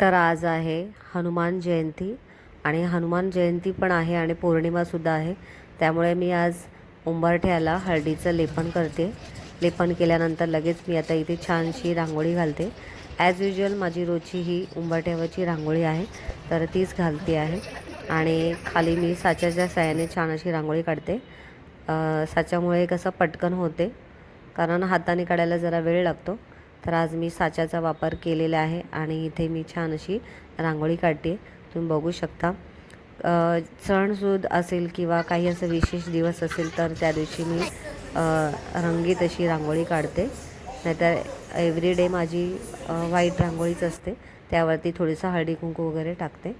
तर आज आहे हनुमान जयंती आणि हनुमान जयंती पण आहे आणि पौर्णिमासुद्धा आहे. त्यामुळे मी आज उंबरठ्याला हळदीचं लेपन करते. लेपन केल्यानंतर लगेच मी आता इथे छानशी रांगोळी घालते. ॲज युजल माझी रोजची ही उंबरठ्यावरची रांगोळी आहे. तर तीच घालते आहे. आणि खाली मी साच्याच्या साह्याने छान अशी रांगोळी काढते. साच्यामुळे कसं पटकन होते. कारण हाताने काढायला जरा वेळ लागतो. तर आज मी साच्याचा वापर केलेला आहे आणि इथे मी छान अशी रांगोळी काढते. तुम्ही बघू शकता. सणसूद असेल किंवा काही असं विशेष दिवस असेल तर त्या दिवशी मी रंगीत अशी रांगोळी काढते. नाहीतर एव्हरी डे माझी व्हाईट रांगोळीच असते. त्यावरती थोडीसं हळदी कुंकू वगैरे टाकते.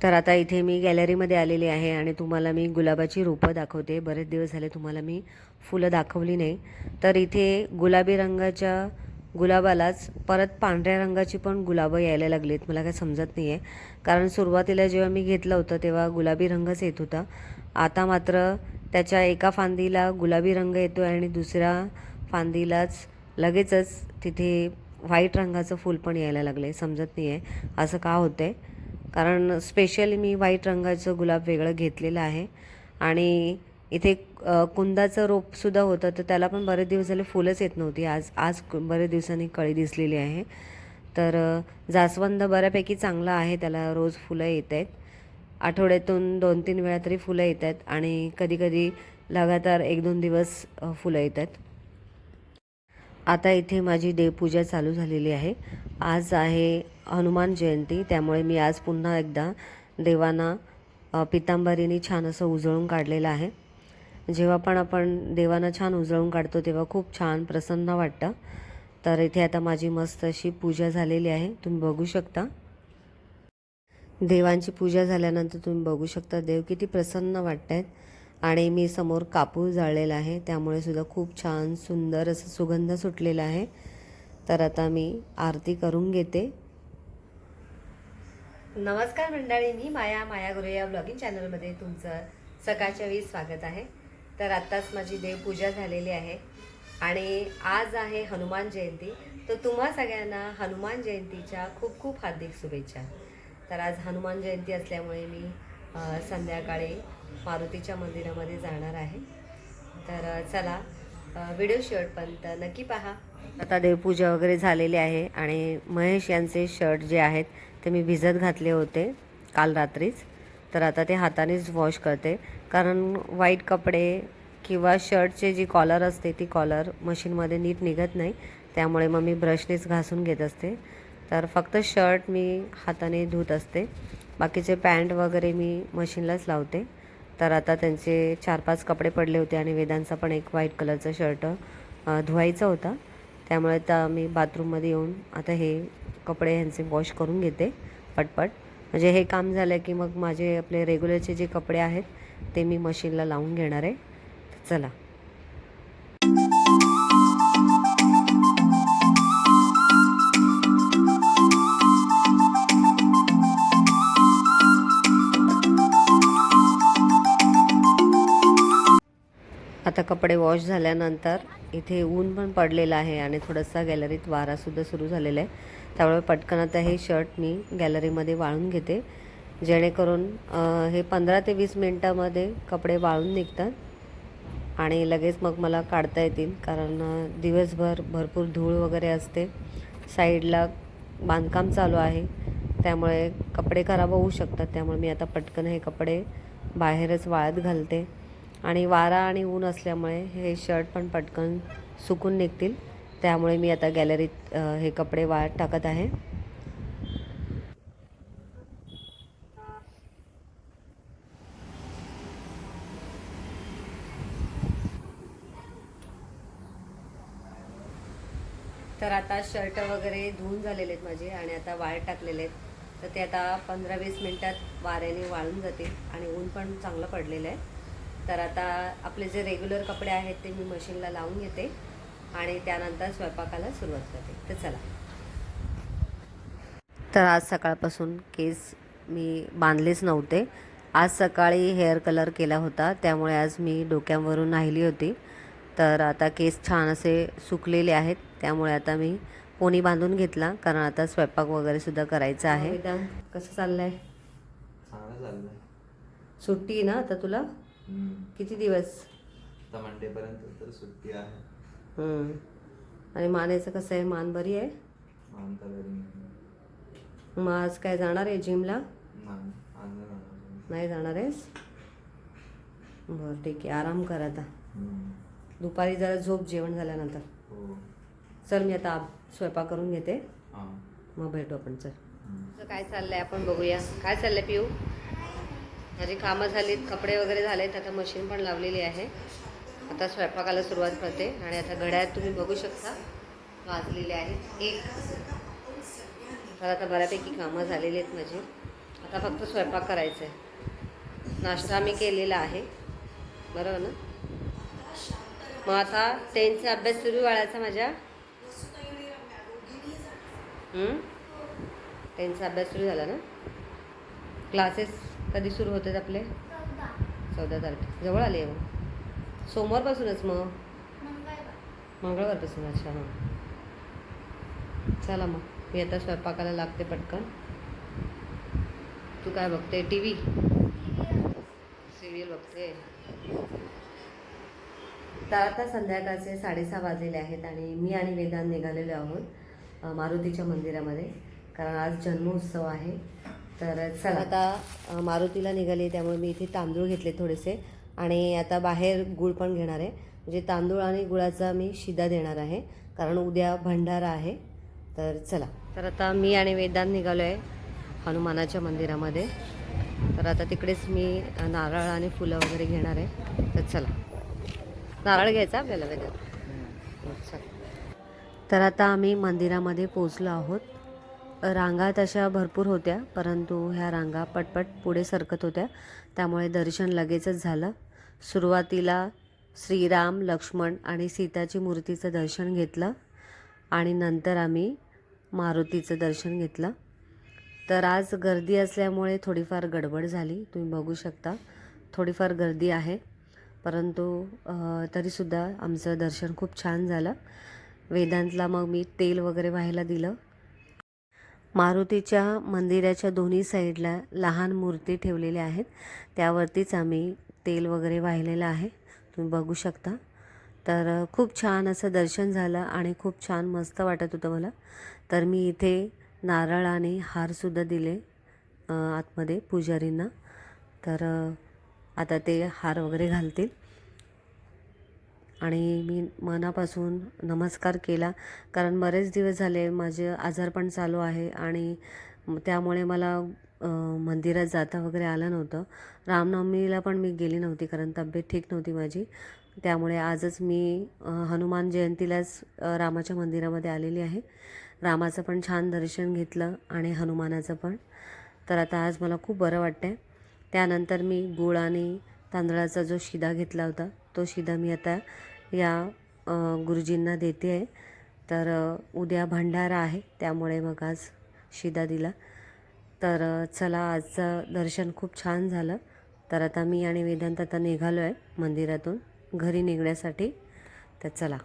तर आता इथे मी गॅलरीमध्ये आलेली आहे आणि तुम्हाला मी गुलाबाची रोपं दाखवते. बरेच दिवस झाले तुम्हाला मी फुलं दाखवली नाही. तर इथे गुलाबी रंगाच्या गुलाबालाच परत पांढऱ्या रंगाची पण गुलाबं यायला लागलीत. मला काय समजत नाही आहे कारण सुरुवातीला जेव्हा मी घेतलं होतं तेव्हा गुलाबी रंगच येत होता. आता मात्र त्याच्या एका फांदीला गुलाबी रंग येतो आहे आणि दुसऱ्या फांदीलाच लगेचच तिथे व्हाईट रंगाचं फूल पण यायला लागले समजत नाही आहे असं का होतं आहे कारण स्पेशली मी व्हाईट रंगाचं गुलाब वेगळं घेतलेलं आहे. आणि इथे कुंदाचं रोपसुद्धा होतं तर त्याला पण बरेच दिवस झाले फुलंच येत नव्हती. आज आज बरेच दिवसांनी कळी दिसलेली आहे. तर जास्वंद बऱ्यापैकी चांगला आहे त्याला रोज फुलं येत आहेत. आठवड्यातून दोन तीन वेळा तरी फुलं येत आहेत. आणि कधीकधी लगातार एक दोन दिवस फुलं येत आहेत. आता इथे माझी देवपूजा चालू झालेली आहे. आज आहे हनुमान जयंती त्यामुळे मी आज पुन्हा एकदा देवांना पितांबरीने छान असं उजळून काढलेलं आहे. जेव्हा पण आपण देवांना छान उजळून काढतो तेव्हा खूप छान प्रसन्न वाटतं. तर इथे आता माझी मस्त अशी पूजा झालेली आहे. तुम्ही बघू शकता. देवांची पूजा झाल्यानंतर तुम्ही बघू शकता देव किती प्रसन्न वाटत आहेत आणि मी समोर कापूर जाळलेला आहे. त्यामुळे सुद्धा खूप छान सुंदर असं सुगंध सुटलेला आहे. तर आता मी आरती करून घेते. नमस्कार मंडळी मी माया माया गुरु या ब्लॉगिंग चॅनलमध्ये तुमचं सकाळच्या वेळी स्वागत आहे. तर आत्ताच माझी देवपूजा झालेली आहे आणि आज आहे हनुमान जयंती. तर तुम्हा सगळ्यांना हनुमान जयंतीच्या खूप खूप हार्दिक शुभेच्छा. तर आज हनुमान जयंती असल्यामुळे मी संध्याकाळी मारुतीच्या मंदिरामध्ये जाणार आहे. तर चला व्हिडिओ शेवटपर्यंत नक्की पहा. आता देवपूजा वगैरे झालेली आहे आणि महेश यांचे शर्ट जे आहेत ते मी भिजत घातले होते काल रात्रीच. तर आता ते हातानेच वॉश करते. कारण व्हाईट कपडे किंवा शर्टचे जी कॉलर असते ती कॉलर मशीनमध्ये नीट निघत नाही. त्यामुळे मग मी ब्रशनेच घासून घेत असते. तर फक्त शर्ट मी हाताने धुत असते. बाकीचे पॅन्ट वगैरे मी मशीनलाच लावते. तर आता त्यांचे चार पाच कपडे पडले होते आणि वेदांचा पण एक व्हाईट कलरचा शर्ट धुवायचा होता. त्यामुळे आता मी बाथरूममध्ये येऊन आता हे कपडे ह्यांचे वॉश करून घेते पटपट. म्हणजे हे काम झालं की मग माझे आपले रेग्युलरचे जे कपडे आहेत ते मी मशीनला लावून घेणार आहे. चला. आता कपडे वॉश झाल्यानंतर इथे ऊन पण पडलेलं आहे आणि थोडंसा गॅलरीत वारासुद्धा सुरू झालेला आहे. त्यामुळे पटकन आता हे शर्ट मी गॅलरीमध्ये वाळून घेते. जेणेकरून हे पंधरा ते वीस मिनटामध्ये कपडे वाळून निघतात आणि लगेच मग मला काढता येतील. कारण दिवसभर भरपूर धूळ वगैरे असते. साईडला बांधकाम चालू आहे. त्यामुळे कपडे खराब होऊ शकतात. त्यामुळे मी आता पटकन हे कपडे बाहेरच वाळत घालते. आणि वारा आणि ऊन असल्यामुळे हे शर्ट पण पटकन सुकून निघतील. त्यामुळे मी आता गॅलरीत हे कपडे वाट टाकत आहे. तर आता शर्ट वगैरे धुवून झालेले आहेत माझे आणि आता वाळ टाकलेले आहेत. तर ते आता पंधरा वीस मिनटात वाऱ्याने वाळून जातील आणि ऊन पण चांगलं पडलेलं आहे. तर आता आपले जे रेग्युलर कपडे आहेत ते मी मशीनला लावून घेते आणि त्यानंतर स्वयंपाकाला सुरुवात करते. तर चला. तर आज सकाळपासून केस मी बांधलेच नव्हते. आज सकाळी हेअर कलर केला होता त्यामुळे आज मी डोक्यावरून नाहिली होती. तर आता केस छान असे सुकलेले आहेत त्यामुळे आता मी पोनी बांधून घेतला कारण आता स्वयंपाक वगैरे सुद्धा करायचा आहे. कसं चाललंय? सुट्टी ना आता तुला. किती दिवस? आता मंडेपर्यंत तर सुट्टी आहे. हम्म. आणि मानेचं कसं आहे? मान बरी आहे? मानता घरी नाही मग आज काय जाणार आहे जिमला? नाही, आज नाही जाणार. नाही जाणार आहेस? बरं ठीक आहे. आराम कर आता. हम्म. दुपारी जरा झोप जेवण झाल्यानंतर. हो. चल मी आता आप- स्वयंपाक करून घेते. हां. मग भेटू आपण चल. हम्म. तुझं काय चाललंय? आपण बघूया. काय चाललंय पिऊ? माझी कामं झालीत कपडे वगैरे झालेत आता मशीन पण लावलेली आहे. आता स्वयंपाकाला सुरुवात करते आणि आता घड्याळ तुम्ही बघू शकता वाजलेले आहेत एक. तर आता बऱ्यापैकी कामं झालेली आहेत माझी. आता फक्त स्वयंपाक करायचा आहे नाश्ता मी केलेला आहे. बरोबर ना? मग आता टेनचा अभ्यास सुरू वाढायचा माझ्या? टेनचा अभ्यास सुरू झाला ना? क्लासेस कधी सुरू होतात आपले? चौदा तारखे. जवळ आले मग सोमवारपासूनच मग? मंगळवारपासून अच्छा. हां चला मग. मी आता स्वयंपाकाला लागते पटकन. तू काय बघते? टी व्ही सिरियल बघते. तर आता संध्याकाळचे साडेसहा वाजलेले आहेत आणि मी आणि वेदांत निघालेलो आहोत मारुतीच्या मंदिरामध्ये. कारण आज जन्मोत्सव आहे. तर चला. आता मारुतीला निघाले त्यामुळे मी इथे तांदूळ घेतले थोडेसे. आणि आता बाहेर गुळ पण घेणार आहे. म्हणजे तांदूळ आणि गुळाचा मी शिदा देणार आहे कारण उद्या भंडारा आहे. तर चला. तर आता मी आणि वेदांत निघालो आहे हनुमानाच्या मंदिरामध्ये. तर आता तिकडेच मी नारळ आणि फुलं वगैरे घेणार आहे. तर चला. नारळ घ्यायचा आपल्याला चल. तर आता आम्ही मंदिरामध्ये पोचलो आहोत. रांगा तशा भरपूर होत्या परंतु ह्या रांगा पटपट पुढे सरकत होत्या. त्यामुळे दर्शन लगेचच झालं. सुरुवातीला श्रीराम लक्ष्मण आणि सीताची मूर्तीचं दर्शन घेतलं आणि नंतर आम्ही मारुतीचं दर्शन घेतलं. तर आज गर्दी असल्यामुळे थोडीफार गडबड झाली. तुम्ही बघू शकता थोडीफार गर्दी आहे. परंतु तरीसुद्धा आमचं दर्शन खूप छान झालं. वेदांतला मग मी तेल वगैरे व्हायला दिलं. मारुतीच्या मंदिराच्या दोन्ही साईडला लहान मूर्ती ठेवलेल्या आहेत. त्यावरतीच आम्ही तेल वगैरे वाहिलेलं आहे. तुम्ही बघू शकता. तर खूप छान असं दर्शन झालं आणि खूप छान मस्त वाटत होतं मला. तर मी इथे नारळ आणि हारसुद्धा दिले आतमध्ये पुजारींना. तर आता ते हार वगैरे घालतील. आणि मी मनापासून नमस्कार केला. कारण बरेच दिवस झाले माझे आजारपण चालू आहे आणि त्यामुळे मला मंदिरात जाता वगैरे आलं नव्हतं. रामनवमीला पण मी गेली नव्हती कारण तब्येत ठीक नव्हती माझी. त्यामुळे आजच मी हनुमान जयंतीलाच रामाच्या मंदिरामध्ये आलेली आहे. रामाचं पण छान दर्शन घेतलं आणि हनुमानाचं पण. तर आता आज मला खूप बरं वाटतं आहे त्यानंतर मी गुळ आणि तांदळाचा जो शिदा घेतला होता तो शिदा मी आता या गुरुजींना देते आहे. तर उद्या भंडारा आहे त्यामुळे मग आज शिदा दिला. तर चला आजचं दर्शन खूप छान झालं. तर आता मी आणि वेदांत आता निघालो आहे मंदिरातून. घरी निघण्यासाठी. तर चला.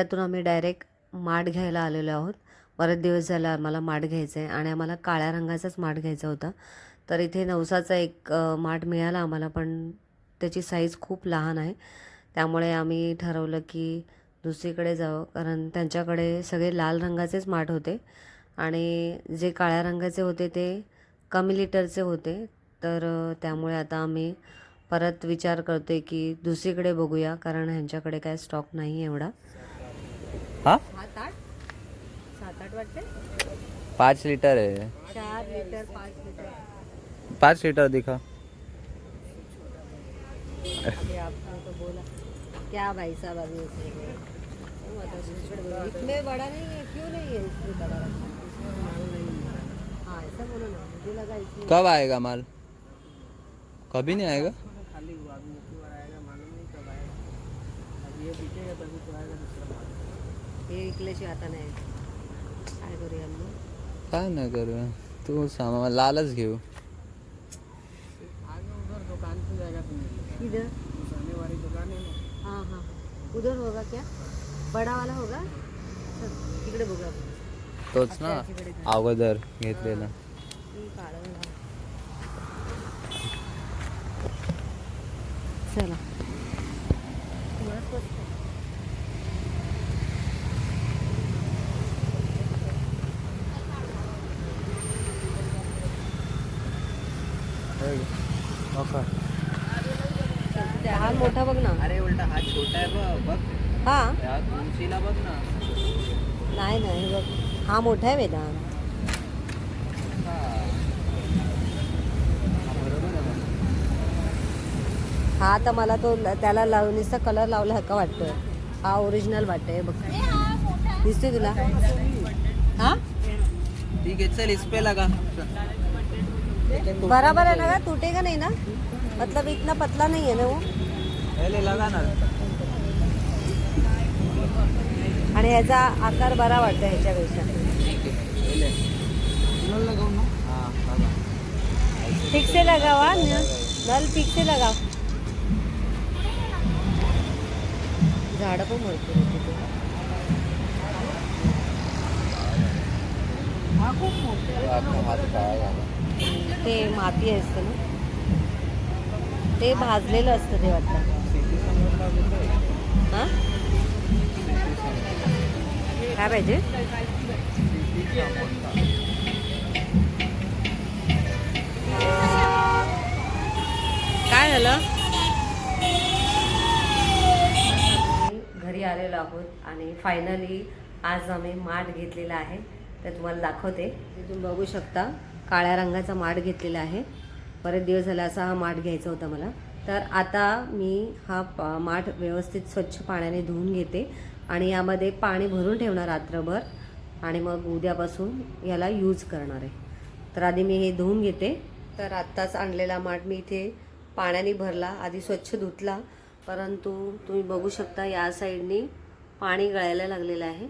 आता मंदिरातून आम्ही डायरेक्ट माठ घ्यायला आलेलो आहोत. बरेच दिवस झाला आम्हाला माठ घ्यायचा आहे आणि आम्हाला काळ्या रंगाचाच माठ घ्यायचा होता. तर इथे नवसाचा एक माठ मिळाला आम्हाला पण त्याची साईज खूप लहान आहे. त्यामुळे आम्ही ठरवलं की दुसरीकडे जावं कारण त्यांच्याकडे सगळे लाल रंगाचेच माठ होते. आणि जे काळ्या रंगाचे होते ते कमी लिटरचे होते. तर त्यामुळे आता आम्ही परत विचार करतोय की दुसरीकडे बघूया कारण ह्यांच्याकडे काय स्टॉक नाही एवढा. हा? सात आठ? सात पाँच लीटर है। चार लिटर पाच लिटर। पाँच लीटर दिखा। तो बोला। क्या भाई साहब अभी इसमें बड़ा नहीं है क्यों नहीं है इसमें बड़ा है? है हाँ ऐसा बोलो ना मुझे लगा इसमें कब आएगा माल? कभी नहीं आएगा? खाली हुआ अभी आएगा मालूम नहीं कब आएगा। अब ये बिकेगा तभी तो आएगा। हे आता नाही. काय करूया मग? काय नाही करू? तू सामान लालच घेऊ. आगे उधर दुकान पे जाएगा तुम इधर वाली दुकान है ना. हाँ हाँ उधर होगा क्या? बड़ा वाला होगा तिकडे बघू आपण. तोच ना अगोदर घेतलेला. मी काढून लाव. चला थोडं स्वस्त आहे. हा मोठा बघ ना. अरे उलटा हा छोटा आहे बघ हा. उंचीला बघ ना. नाही नाही हे बघ. हा मोठा आहे वेदांत. हा. आहे तर मला तो त्याला लावणीचा कलर लावला का वाटतोय? हा ओरिजिनल वाटतोय बघ. दिसतोय तुला? हा? ठीक है चल इस पे लगा बराबर है ना का टूटेगा नहीं ना? मतलब इतना पतला नहीं है ना वो? पहले लगा ना आणि ह्याचा आकार बरा वाटतो ह्याच्यापेक्षा. ठीक से लगावा न- नल ठीक से लगाव. झाडं पण भरपूर तिथे. हा खूप मोठा. ते माती असतं ना ते भाजलेलं असतं ते वाटतं. हां? काय पाहिजे? काय झालं? घरी आलेलो आहोत आणि फायनली आज आम्ही माठ घेतलेला आहे. तर तुम्हाला दाखवते. तुम्ही बघू शकता. काळ्या रंगाचा माठ घेतलेला आहे. बरेच दिवस झाला असा हा माठ घ्यायचा होता मला. तर आता मी हा प- माठ व्यवस्थित स्वच्छ पाण्याने धुवून घेते आणि यामध्ये पाणी भरून ठेवणार रात्रभर आणि मग उद्यापासून याला यूज करणार आहे. तर आधी मी हे धुवून घेते. तर आत्ताच आणलेला माठ मी इथे पाण्याने भरला आधी स्वच्छ धुतला. परंतु तुम्ही बघू शकता या साईडनी पाणी गळायला लागलेलं आहे.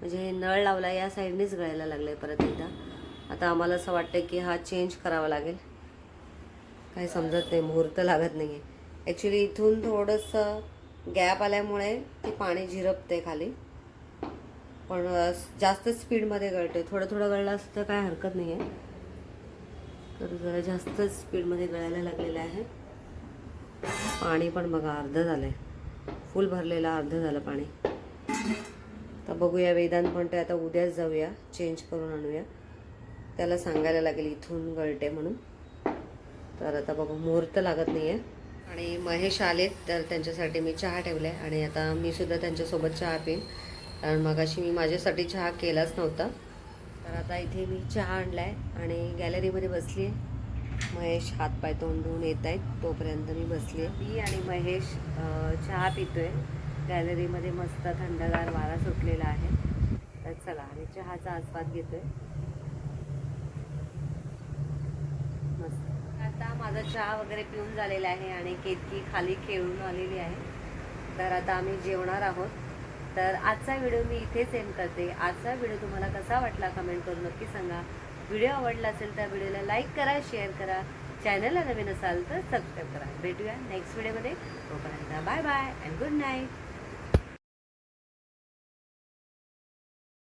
म्हणजे हे नळ लावला या साईडनेच गळायला लागलं आहे परत एकदा. आता आम्हाला असं वाटतं की हा चेंज करावा लागेल. काही समजत नाही मुहूर्त लागत नाही आहे ॲक्च्युली इथून थोडंसं गॅप आल्यामुळे ते पाणी झिरपते खाली. पण जास्त स्पीडमध्ये गळते थोडं थोडं गळलं असतं तर काय हरकत नाही आहे तर जरा जास्तच स्पीडमध्ये गळायला लागलेलं आहे. पाणी पण बघा अर्धं झालं आहे फुल भरलेलं अर्धं झालं पाणी. तर बघूया वेदांत म्हणते आता उद्याच जाऊया. चेंज करून आणूया. त्याला सांगायला लागेल इथून गळते म्हणून. तर आता बघू मुहूर्त लागत नाही आहे आणि महेश आलेत तर त्यांच्यासाठी मी चहा ठेवला. आहे आणि आता मी सुद्धा त्यांच्यासोबत चहा पिईन कारण मगाशी मी माझ्यासाठी चहा केलाच नव्हता. तर आता इथे मी चहा आणला आहे आणि गॅलरीमध्ये बसली आहे महेश हातपाय तोंडून येत आहेत. तोपर्यंत मी बसली आहे मी आणि महेश चहा चहा पितोय. गॅलरीमध्ये मस्त थंडगार वारा सुटलेला आहे. तर चला आणि चहाचा आस्वाद घेतोय. आहे आता माझा चहा वगैरे पिऊन झालेला आहे आणि केतकी खाली खेळून आलेली आहे. तर आता आम्ही जेवणार आहोत. तर आजचा व्हिडिओ मी इथेच एम करते. आजचा व्हिडिओ तुम्हाला कसा वाटला कमेंट करून नक्की सांगा. व्हिडिओ आवडला असेल तर व्हिडिओला लाईक करा शेअर करा. चॅनलला नवीन असाल तर सबस्क्राईब करा. भेटूया नेक्स्ट व्हिडिओमध्ये तोपर्यंत bye bye and good night